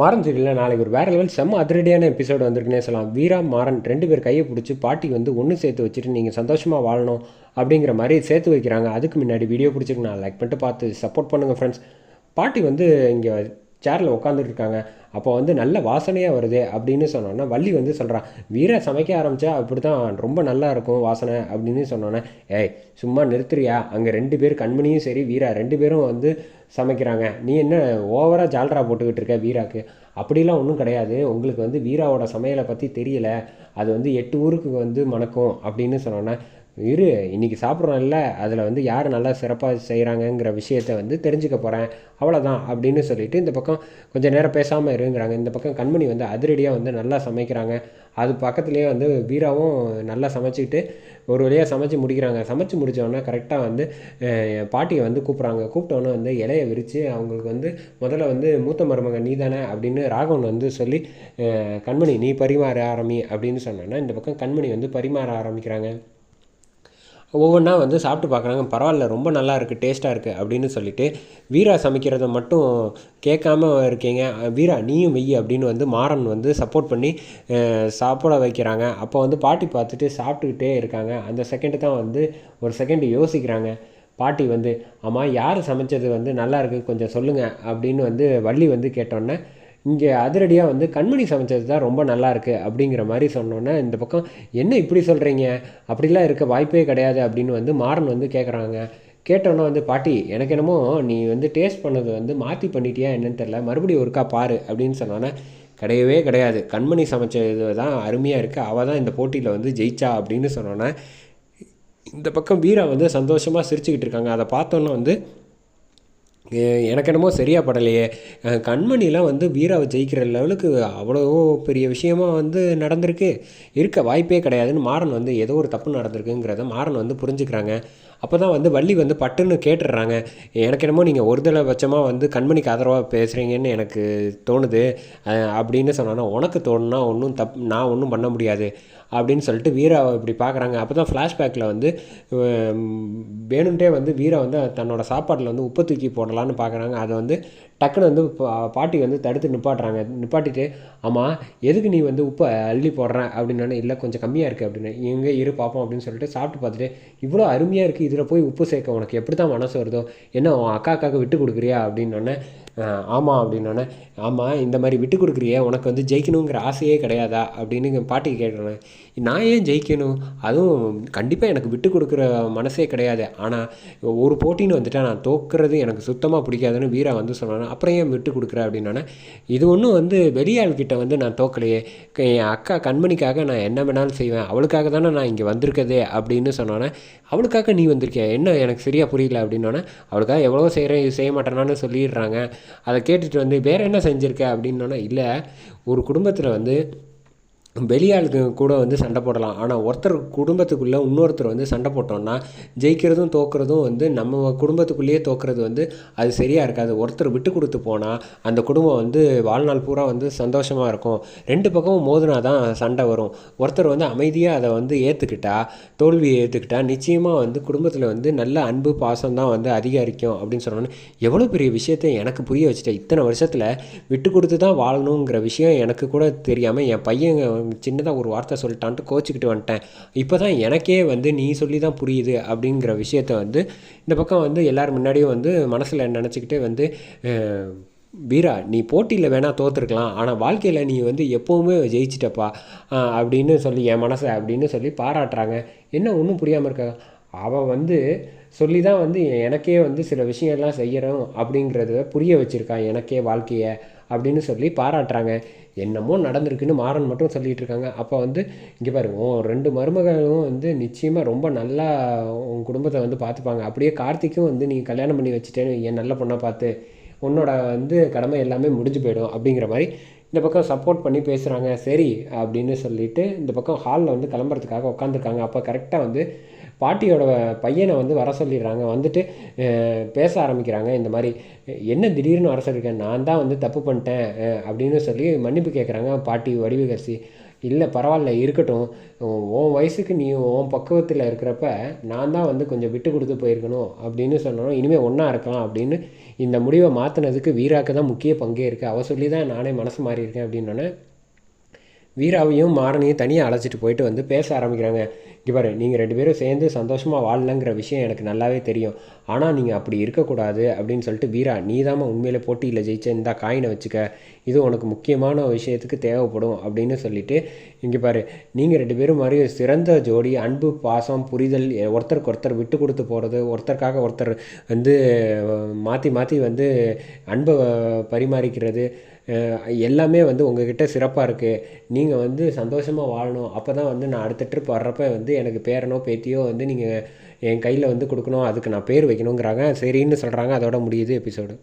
மாறன் சீரியலில் நாளைக்கு ஒரு வேறு லெவல் செம்ம அதிரடியான எபிசோடு வந்திருக்குன்னே சொல்லலாம். வீரா மாறன் ரெண்டு பேர் கையை பிடிச்சி பாட்டி வந்து ஒன்று சேர்த்து வச்சுட்டு நீங்கள் சந்தோஷமாக வாழணும் அப்படிங்கிற மாதிரி சேர்த்து வைக்கிறாங்க. அதுக்கு முன்னாடி வீடியோ பிடிச்சிருக்கு நான் லைக் பண்ணிட்டு பார்த்து சப்போர்ட் பண்ணுங்கள் ஃப்ரெண்ட்ஸ் பாட்டி வந்து இங்கே சேரில் உட்காந்துட்டு இருக்காங்க அப்போ வந்து நல்ல வாசனையாக வருது அப்படின்னு சொன்னோன்னா வள்ளி வந்து சொல்கிறான் வீரை சமைக்க ஆரம்பித்தா அப்படி தான் ரொம்ப நல்லா இருக்கும் வாசனை அப்படின்னு சொன்னோன்னே ஏய் சும்மா நிறுத்துறியா? அங்கே ரெண்டு பேர் கண்மணியும் சரி வீரா ரெண்டு பேரும் வந்து சமைக்கிறாங்க. நீ என்ன ஓவராக ஜால்ரா போட்டுக்கிட்டு இருக்க வீராக்கு? அப்படிலாம் ஒன்றும் கிடையாது. உங்களுக்கு வந்து வீராவோட சமையலை பற்றி தெரியல. அது வந்து எட்டு ஊருக்கு வந்து மணக்கும் அப்படின்னு சொன்னோன்னே இரு இன்றைக்கி சாப்பிட்றோம்ல அதில் வந்து யார் நல்லா சிறப்பாக செய்கிறாங்கங்கிற விஷயத்த வந்து தெரிஞ்சுக்க போகிறேன் அவ்வளோதான் அப்படின்னு சொல்லிட்டு இந்த பக்கம் கொஞ்சம் நேரம் பேசாமல் இருங்கிறாங்க. இந்த பக்கம் கண்மணி வந்து அதிரடியாக வந்து நல்லா சமைக்கிறாங்க. அது பக்கத்துலேயே வந்து வீராவும் நல்லா சமைச்சிக்கிட்டு ஒரு வழியாக சமைச்சு முடிக்கிறாங்க. சமைச்சு முடித்தோடனே கரெக்டாக வந்து பாட்டியை வந்து கூப்பிட்றாங்க. கூப்பிட்டோன்னே வந்து இலையை விரித்து அவங்களுக்கு வந்து முதல்ல வந்து மூத்த மருமக நீ தானே அப்படின்னு ராகவன் வந்து சொல்லி கண்மணி நீ பரிமாற ஆரம்பி அப்படின்னு சொன்னோன்னா இந்த பக்கம் கண்மணி வந்து பரிமாற ஆரம்பிக்கிறாங்க. ஒவ்வொன்றா வந்து சாப்பிட்டு பார்க்குறாங்க. பரவாயில்ல ரொம்ப நல்லா இருக்குது டேஸ்ட்டாக இருக்குது அப்படின்னு சொல்லிட்டு வீரா சமைக்கிறத மட்டும் கேட்காம இருக்கீங்க. வீரா நீயும் வெய்யி அப்படின்னு வந்து மாறன் வந்து சப்போர்ட் பண்ணி சாப்பிட வைக்கிறாங்க. அப்போ வந்து பாட்டி பார்த்துட்டு சாப்பிட்டுக்கிட்டே இருக்காங்க. அந்த செகண்டு தான் வந்து ஒரு செகண்ட் யோசிக்கிறாங்க. பாட்டி வந்து ஆமாம் யார் சமைச்சது வந்து நல்லா இருக்குது கொஞ்சம் சொல்லுங்கள் அப்படின்னு வந்து வள்ளி வந்து கேட்டோன்னே இங்கே அதிரடியாக வந்து கண்மணி சமைச்சது தான் ரொம்ப நல்லா இருக்குது அப்படிங்கிற மாதிரி சொன்னோன்னே இந்த பக்கம் என்ன இப்படி சொல்கிறீங்க அப்படிலாம் இருக்க வாய்ப்பே கிடையாது அப்படின்னு வந்து மாறன் வந்து கேட்குறாங்க கேட்டோன்னே வந்து பாட்டி எனக்கு என்னமோ நீ வந்து டேஸ்ட் பண்ணது வந்து மாற்றி பண்ணிட்டியா என்னன்னு தெரில மறுபடியும் ஒருக்கா பாரு அப்படின்னு சொன்னோன்னே கிடையவே கிடையாது. கண்மணி சமைச்சது தான் அருமையாக இருக்குது அவள் தான் இந்த போட்டியில் வந்து ஜெயிச்சா அப்படின்னு சொன்னோன்னே இந்த பக்கம் வீரா வந்து சந்தோஷமாக சிரிச்சுக்கிட்டு இருக்காங்க. அதை பார்த்தோன்னே வந்து எனக்கு என்னமோ சரியாக படலையே. கண்மணிலாம் வந்து வீராவை ஜெயிக்கிற லெவலுக்கு அவ்வளோ பெரிய விஷயமா வந்து நடந்திருக்கு. இருக்க வாய்ப்பே கிடையாதுன்னு மாறன் வந்து ஏதோ ஒரு தப்பு நடந்திருக்குங்கிறத மாறன் வந்து புரிஞ்சுக்கிறாங்க. அப்போ தான் வந்து வள்ளி வந்து பட்டுன்னு கேட்டுடுறாங்க. எனக்கு என்னமோ நீங்கள் ஒரு தலை பட்சமாக வந்து கண்மணிக்கு ஆதரவாக பேசுகிறீங்கன்னு எனக்கு தோணுது. அப்படின்னு சொன்னோன்னா உனக்கு தோணுனா ஒன்றும் தப் நான் ஒன்றும் பண்ண முடியாது. அப்படின்னு சொல்லிட்டு வீராவை இப்படி பார்க்குறாங்க அப்போ தான் ஃப்ளாஷ்பேக்கில் வந்து உம், வேணும்ட்டே வந்து வீரா வந்து தன்னோட சாப்பாட்டில் வந்து உப்பு தூக்கி போடலான்னு பார்க்குறாங்க அதை வந்து டக்குன்னு வந்து பா- பாட்டி வந்து தடுத்து நிப்பாட்டுறாங்க. நிப்பாட்டிட்டு ஆமாம் எதுக்கு நீ வந்து உப்பை அள்ளி போடுறேன் அப்படின்னோடனே இல்லை கொஞ்சம் கம்மியாக இருக்குது அப்படின்னு. எங்கே இரு பார்ப்போம் அப்படின்னு சொல்லிட்டு சாப்பிட்டு பார்த்துட்டு இவ்வளோ அருமையாக இருக்குது இதில் போய் உப்பு சேர்க்க உனக்கு எப்படி தான் மனசு வருதோ? என்ன உன் அக்கா அக்காவுக்கு விட்டு கொடுக்குறியா? அப்படின்னோடனே ஆமாம் அப்படின்னோடனே ஆமாம் இந்த மாதிரி விட்டு கொடுக்குறியே உனக்கு வந்து ஜெயிக்கணுங்கிற ஆசையே கிடையாதா அப்படின்னு பாட்டி கேட்குறேன் நான் ஏன் ஜெயிக்கணும்? அதுவும் கண்டிப்பாக எனக்கு விட்டு கொடுக்குற மனசே கிடையாது. ஆனால் ஒரு போட்டின்னு வந்துட்டால் நான் தோக்குறது எனக்கு சுத்தமாக பிடிக்காதுன்னு வீரா வந்து சொன்னானே அப்புறம் ஏன் விட்டு கொடுக்குற அப்படின்னோடனே இது ஒன்றும் வந்து வெளியாள்கிட்ட வந்து நான் தோக்கலையே. என் அக்கா கண்மணிக்காக நான் என்ன வேணாலும் செய்வேன் அவளுக்காக தானே நான் இங்கே வந்திருக்கதே அப்படின்னு சொன்னோன்னே அவளுக்காக நீ வந்திருக்கிய? என்ன எனக்கு சரியாக புரியல அப்படின்னோடனே அவளுக்காக எவ்வளோ செய்கிறேன் இது செய்ய மாட்டேனான்னு சொல்லிடுறாங்க. அதை கேட்டுட்டு வந்து வேறு என்ன செஞ்சுருக்க? அப்படின்னோன்னா இல்லை ஒரு குடும்பத்தில் வந்து வெளியாளுக்கு கூட வந்து சண்டை போடலாம். ஆனால் ஒருத்தர் குடும்பத்துக்குள்ளே இன்னொருத்தர் வந்து சண்டை போட்டோம்னா ஜெயிக்கிறதும் தோக்கிறதும் வந்து நம்ம குடும்பத்துக்குள்ளேயே தோக்கிறது வந்து அது சரியாக இருக்காது. ஒருத்தர் விட்டு கொடுத்து போனால் அந்த குடும்பம் வந்து வாழ்நாள் பூரா வந்து சந்தோஷமாக இருக்கும். ரெண்டு பக்கமும் மோதினா தான் சண்டை வரும். ஒருத்தர் வந்து அமைதியாக அதை வந்து ஏற்றுக்கிட்டா தோல்வியை ஏற்றுக்கிட்டா நிச்சயமாக வந்து குடும்பத்தில் வந்து நல்ல அன்பு பாசம் தான் வந்து அதிகரிக்கும் அப்படின்னு சொன்னோன்னே எவ்வளோ பெரிய விஷயத்தை எனக்கு புரிய வச்சுட்டேன். இத்தனை வருஷத்தில் விட்டு கொடுத்து தான் வாழணுங்கிற விஷயம் எனக்கு கூட தெரியாமல் என் பையன் சின்னதாக ஒரு வார்த்தை சொல்லிட்டான்ட்டு கோச்சிக்கிட்டு வந்துட்டேன். இப்போ தான் எனக்கே வந்து நீ சொல்லி தான் புரியுது அப்படிங்கிற விஷயத்த வந்து இந்த பக்கம் வந்து எல்லோரும் முன்னாடியும் வந்து மனசில் நினச்சிக்கிட்டே வந்து வீரா நீ போட்டியில் வேணால் தோற்றுருக்கலாம் ஆனால் வாழ்க்கையில் நீ வந்து எப்போவுமே ஜெயிச்சிட்டப்பா அப்படின்னு சொல்லி என் மனசை அப்படின்னு சொல்லி பாராட்டுறாங்க. என்ன ஒன்றும் புரியாமல் இருக்கா? அவள் வந்து சொல்லி தான் வந்து எனக்கே வந்து சில விஷயம்லாம் செய்கிறோம் அப்படிங்கிறத புரிய வச்சுருக்கான் எனக்கே வாழ்க்கையை. அப்படின்னு சொல்லி பாராட்டுறாங்க. என்னமோ நடந்திருக்குன்னு மாறன் மட்டும் சொல்லிட்டு இருக்காங்க. அப்போ வந்து இங்கே பாருங்க ரெண்டு மருமகளும் வந்து நிச்சயமாக ரொம்ப நல்லா உன் குடும்பத்தை வந்து பார்த்துப்பாங்க. அப்படியே கார்த்திக்கும் வந்து நீ கல்யாணம் பண்ணி வச்சுட்டேன்னு என் நல்ல பொண்ணை பார்த்து. உன்னோட வந்து கடமை எல்லாமே முடிஞ்சு போயிடும். அப்படிங்கிற மாதிரி இந்த பக்கம் சப்போர்ட் பண்ணி பேசுகிறாங்க சரி அப்படின்னு சொல்லிட்டு இந்த பக்கம் ஹாலில் வந்து கிளம்புறதுக்காக உட்காந்துருக்காங்க அப்போ கரெக்டாக வந்து பாட்டியோட பையனை வந்து வர சொல்லிடுறாங்க. வந்துட்டு பேச ஆரம்பிக்கிறாங்க. இந்த மாதிரி என்ன திடீர்னு வர சொல்லியிருக்கேன் நான் தான் வந்து தப்பு பண்ணிட்டேன். அப்படின்னு சொல்லி மன்னிப்பு கேட்குறாங்க பாட்டி வடிவகரிசி இல்லை பரவாயில்ல இருக்கட்டும். உன் வயசுக்கு நீ உன் பக்குவத்தில் இருக்கிறப்ப நான் தான் வந்து கொஞ்சம் விட்டு கொடுத்து போயிருக்கணும். அப்படின்னு சொன்னோம். இனிமேல் ஒன்றா இருக்கலாம் அப்படின்னு இந்த முடிவை மாற்றினதுக்கு வீராக்கு தான் முக்கிய பங்கே இருக்குது அவ சொல்லி தான் நானே மனசு மாறியிருக்கேன் அப்படின்னோடனே வீராவையும் மாறனையும் தனியாக அழைச்சிட்டு போயிட்டு வந்து பேச ஆரம்பிக்கிறாங்க. இங்கே பாரு நீங்கள் ரெண்டு பேரும் சேர்ந்து சந்தோஷமாக வாழலங்கிற விஷயம் எனக்கு நல்லாவே தெரியும். ஆனால் நீங்கள் அப்படி இருக்கக்கூடாது அப்படின்னு சொல்லிட்டு வீரா நீ தாம உண்மையிலே போட்டியில் ஜெயிச்ச இந்த காயினை வச்சுக்க. இது உனக்கு முக்கியமான விஷயத்துக்கு தேவைப்படும் அப்படின்னு சொல்லிட்டு இங்கே பாரு நீங்கள் ரெண்டு பேரும் மாதிரி சிறந்த ஜோடி அன்பு பாசம் புரிதல் ஒருத்தருக்கு ஒருத்தர் விட்டு கொடுத்து போகிறது ஒருத்தருக்காக ஒருத்தர் வந்து மாற்றி மாற்றி வந்து அன்பை பரிமாறிக்கிறது எல்லாமே வந்து உங்ககிட்ட சிறப்பாக இருக்குது நீங்கள் வந்து சந்தோஷமாக வாழணும். அப்போ தான் வந்து நான் அடுத்த ட்ரிப் வர்றப்ப வந்து எனக்கு பேரனோ பேத்தியோ வந்து நீங்கள் என் கையில் வந்து கொடுக்கணும். அதுக்கு நான் பேர் வைக்கணுங்கிறாங்க. சரின்னு சொல்கிறாங்க அதோட முடியுது எபிசோடு